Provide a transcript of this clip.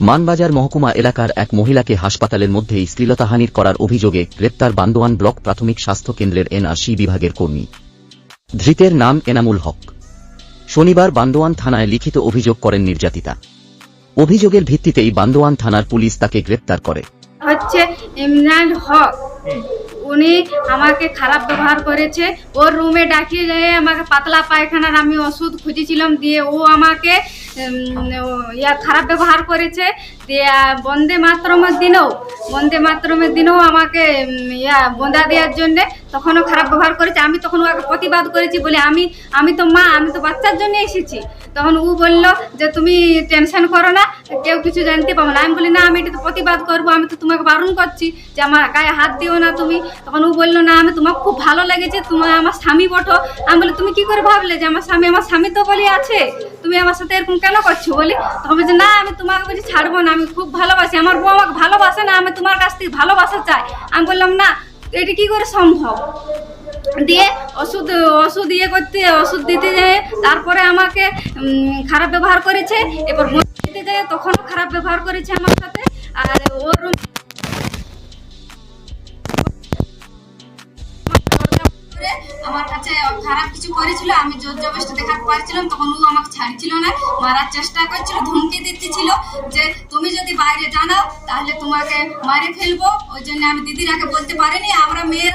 মানবাজার মহকুমা এলাকার এক মহিলাকে হাসপাতালের মধ্যেই শ্লীলতাহানির করার অভিযোগে গ্রেপ্তার বান্দোয়ান ব্লক প্রাথমিক স্বাস্থ্য কেন্দ্রের এনআরসি বিভাগের কর্মী। ধৃতের নাম এনামুল হক। শনিবার বান্দোয়ান থানায় লিখিত অভিযোগ করেন নির্যাতিতা। অভিযোগের ভিত্তিতেই বান্দোয়ান থানার পুলিশ তাকে গ্রেপ্তার করে। হচ্ছে ইমরান হক। উনি আমাকে খারাপ ব্যবহার করেছে। ওর রুমে ডাকিয়ে যেয়ে আমাকে পাতলা পায়খানার আমি ওষুধ খুঁজেছিলাম দিয়ে ও আমাকে ইয়া খারাপ ব্যবহার করেছে বন্দে মাতরমের দিনেও, বন্দে মাতরমের দিনেও আমাকে ইয়া বন্দা দেওয়ার জন্যে তখনও খারাপ ব্যবহার করেছে। আমি তখন ওকে প্রতিবাদ করেছি বলে আমি আমি তো মা, আমি তো বাচ্চার জন্য এসেছি। তখন ও বলল যে, তুমি টেনশন করো না, কেউ কিছু জানতে পাবো না। আমি বলি, না, আমি এটা তো প্রতিবাদ করব, আমি তো তোমাকে বারণ করছি যে, আমার গায়ে হাত দিও না তুমি। তখন ও বলল, না, আমি তোমাকে খুব ভালো লেগেছে, তোমার আমার স্বামী বটো। আমি বলি, তুমি কি করে ভাবলে যে, আমার স্বামী আমার স্বামী তো বলি আছে? তুমি আমার সাথে এরকম কেন করছ বলি? তখন বলছে না, আমি তোমাকে বলছি ছাড়বো না, আমি খুব ভালোবাসি। আমার বউ আমাকে ভালোবাসে না, আমি তোমার কাছ থেকে ভালোবাসা চাই। আমি বললাম, না, এটা কি করে সম্ভব? দিয়ে ওষুধ ওষুধ ইয়ে করতে, ওষুধ দিতে যায় তারপরে আমাকে খারাপ ব্যবহার করেছে। এবার দিতে যায় তখনও খারাপ ব্যবহার করেছে আমার সাথে। আর ওর আমার কাছে খারাপ কিছু করেছিল, আমি জোর জবরদস্তি দেখাতে পারছিলাম, তখন ও আমাকে ছাড়ছিল না, মারার চেষ্টা করছিল, ধমকি দিচ্ছিল যে, তুমি যদি বাইরে জানাও, তাহলে তোমাকে মারে ফেলব। ওই জন্য আমি দিদির আগে বলতে পারিনি, আমরা মেয়ের